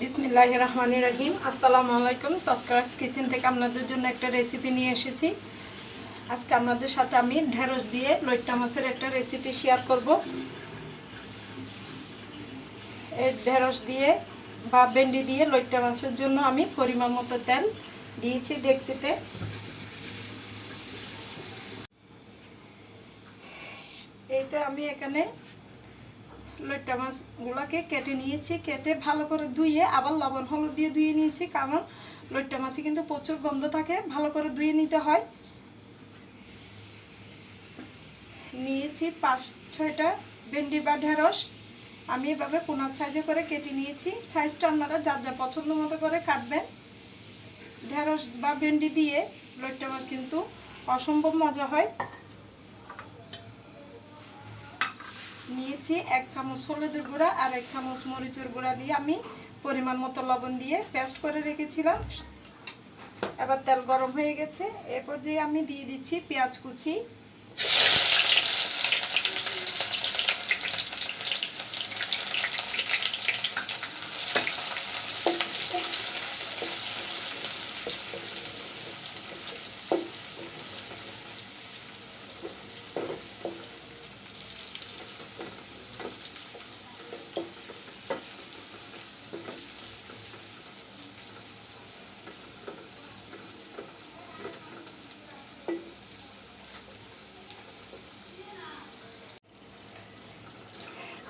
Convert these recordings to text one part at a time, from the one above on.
বিসমিল্লাহ রহমান রহিম। আসসালামু আলাইকুম। তস্করাস কিচেন থেকে আপনাদের জন্য একটা রেসিপি নিয়ে এসেছি। আজকে আপনাদের সাথে আমি ঢেঁড়স দিয়ে লইট্টা মাছের একটা রেসিপি শেয়ার করব। ঢেঁড়স দিয়ে বা ভেন্ডি দিয়ে লইট্টা মাছের জন্য আমি পরিমাণ মতো তেল দিয়েছি ডেক্সিতে এইতে আমি এখানে লইট্টা মাছগুলোকে কেটে নিয়েছি, কেটে ভালো করে ধুয়ে আবার লবণ হলুদ দিয়ে ধুয়ে নিয়েছি, কারণ লইট্টা মাছে কিন্তু প্রচুর গন্ধ থাকে, ভালো করে ধুয়ে নিতে হয়। নিয়েছি পাঁচ ছয়টা ভেন্ডি বা ঢেঁড়স। আমি এভাবে কোনার সাইজে করে কেটে নিয়েছি। সাইজটা আপনারা যার যা পছন্দ মতো করে কাটবেন। ঢেঁড়স বা ভেন্ডি দিয়ে লইট্টা মাছ কিন্তু অসম্ভব মজা হয়। নিয়েছি, এক চামচ হলুদের গুঁড়া আর এক চামচ মরিচের গুঁড়া দিয়ে আমি পরিমাণ মতো লবণ দিয়ে পেস্ট করে রেখেছিলাম। এবার তেল গরম হয়ে গেছে। এরপর যে আমি দিয়ে দিচ্ছি পেঁয়াজ কুচি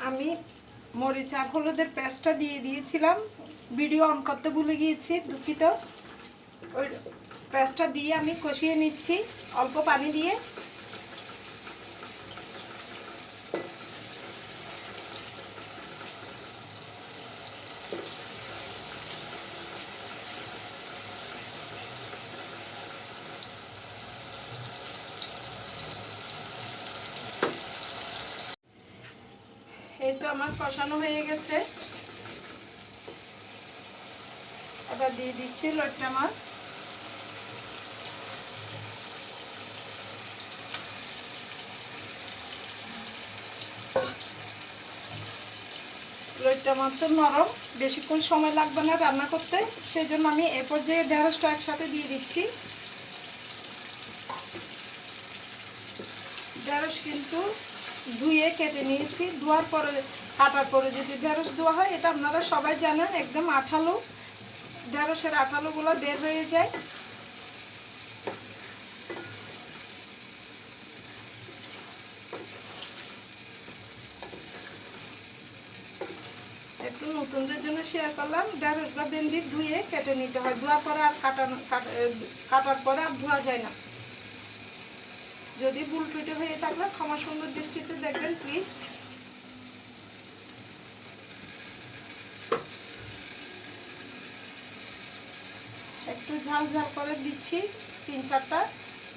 আমি মরিচ আর হলুদের পেস্টটা দিয়ে দিয়েছিলাম। ভিডিও অন করতে ভুলে গিয়েছি, দুঃখিত। ওই পেস্টটা দিয়ে আমি কষিয়ে নিচ্ছি, অল্প পানি দিয়ে। এই তো আমার কষানো হয়ে গেছে। এবার দিয়ে দিচ্ছি লটকা মাছ। লইট্টা মাছের নরম, বেশিক্ষণ সময় লাগবে না রান্না করতে। সেই জন্য আমি এ পর্যায়ে ঢেঁড়সটা একসাথে দিয়ে দিচ্ছি। ঢেঁড়স কিন্তু ধুয়ে কেটে নিয়েছি। ধোয়ার পরে, কাটার পরে যদি ঢেঁড়স ধোয়া হয়, এটা আপনারা সবাই জানেন, একদম আঠালো, ঢেঁড়সের আঠালোগুলো বের হয়ে যায়। একটু নতুনদের জন্য শেয়ার করলাম। ঢেঁড়স বা ভেন্ডি ধুয়ে কেটে নিতে হয়। ধোয়ার পরে আর কাটানো কাটার পরে আর ধোয়া যায় না। যদি ভুল টুটে হয়ে থাকলে ক্ষমা সুন্দর দৃষ্টিতে দেখবেন প্লিজ একটু ঝাল ঝাল করে দিচ্ছি, তিন চারটা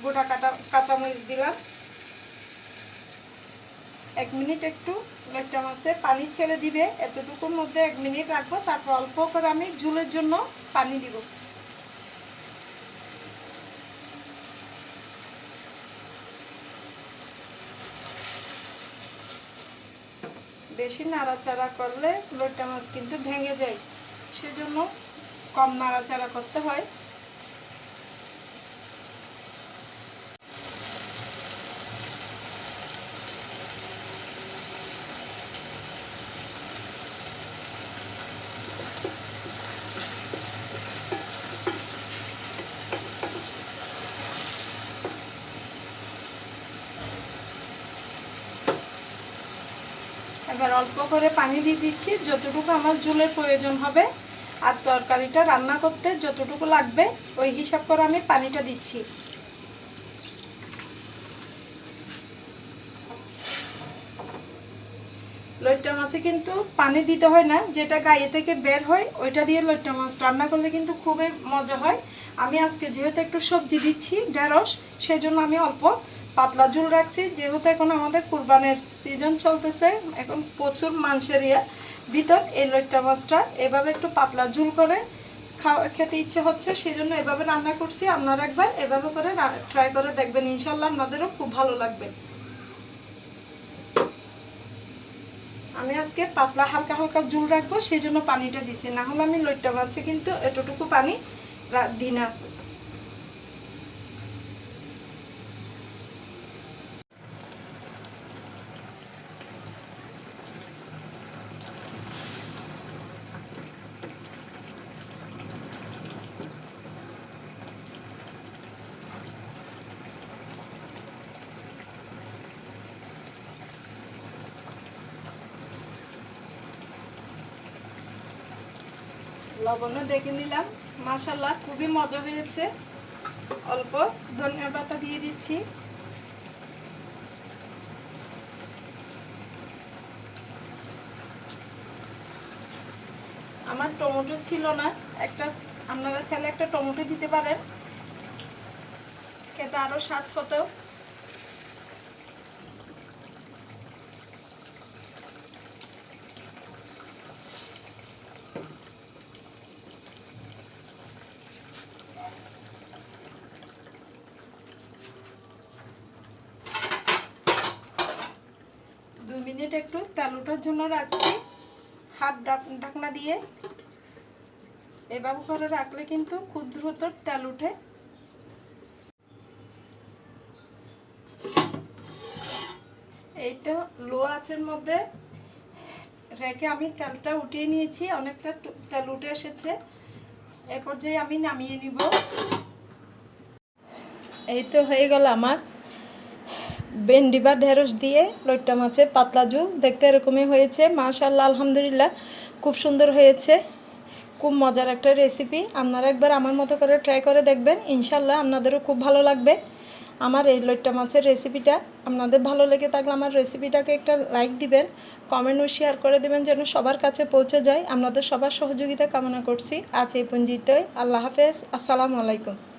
গোটা কাটা কাঁচামরিচ দিলাম। এক মিনিট একটু লইট্টা মাছে পানি ছেড়ে দিবে, এতটুকুর মধ্যে এক মিনিট রাখব, তারপর অল্প করে আমি ঝুলের জন্য পানি দিব। বেশি নাড়াচাড়া করলে লোটা মাছ কিন্তু ভেঙে যায়। সেজন্য কম নাড়াচাড়া করতে হয় এবার অল্প করে পানি দিয়ে দিচ্ছি, যতটুকু আমার ঝুলের প্রয়োজন হবে আর তরকারিটা রান্না করতে যতটুকু লাগবে, ওই হিসাব করে আমি পানিটা দিচ্ছি। লইট্টা মাছে কিন্তু পানি দিতে হয় না, যেটা গায়ে থেকে বের হয়, ওইটা দিয়ে লইট্টা মাছ রান্না করলে কিন্তু খুবই মজা হয়। আমি আজকে যেহেতু একটু সবজি দিচ্ছি, ঢেঁড়স সেই জন্য আমি অল্প পাতলা ঝুল রাখছি। যেহেতু এখন আমাদের কুরবানের সিজন চলতেছে, এখন প্রচুর মাংসের ইয়া ভিতর এই লইট্টা মাছটা। এভাবে একটু পাতলা ঝুল করে খাওয়া, খেতে ইচ্ছে হচ্ছে সেই জন্য এভাবে রান্না করছি। আপনারা একবার এভাবে করে ট্রাই করে দেখবেন। ইনশাল্লাহ আপনাদেরও খুব ভালো লাগবে। আমি আজকে পাতলা হালকা হালকা ঝুল রাখব সেই জন্য পানিটা দিছি। না হলে আমি লইট্টা মাছে কিন্তু এতটুকু পানি দিই না। লবণও দেখে নিলাম। মাশাল্লাহ খুবই মজা হয়েছে। অল্প ধনিয়া পাতা দিয়ে দিচ্ছি। আমার টমেটো ছিল না। একটা, আপনারা চাইলে একটা টমেটো দিতে পারেন। খেতে আরও স্বাদ হতো দুই মিনিট একটু তেল ওঠার জন্য রাখছি। হাফ ঢাকনা দিয়ে। এভাবে করে রাখলে কিন্তু খুব দ্রুত তেল উঠে। এই তো লো আঁচের মধ্যে রেখে আমি তেলটা উঠিয়ে নিয়েছি, অনেকটা তেল উঠে এসেছে। এ পর্যায়ে আমি নামিয়ে নিব। এই তো হয়ে গেল আমার ভেন্ডি বা ঢেঁড়স দিয়ে লইট্টা মাছের পাতলা ঝোল। দেখতে এরকমই হয়েছে। মাশাল্লাহ আলহামদুলিল্লাহ, খুব সুন্দর হয়েছে। খুব মজার একটা রেসিপি আপনারা একবার আমার মতো করে ট্রাই করে দেখবেন। ইনশাল্লাহ আপনাদেরও খুব ভালো লাগবে। আমার এই লইট্টা মাছের রেসিপিটা আপনাদের ভালো লেগে থাকলে আমার রেসিপিটাকে একটা লাইক দিবেন। কমেন্ট ও শেয়ার করে দেবেন যেন সবার কাছে পৌঁছে যায়। আপনাদের সবার সহযোগিতা কামনা করছি। আজ এই পঞ্জিতই আল্লাহ হাফেজ। আসসালামু আলাইকুম।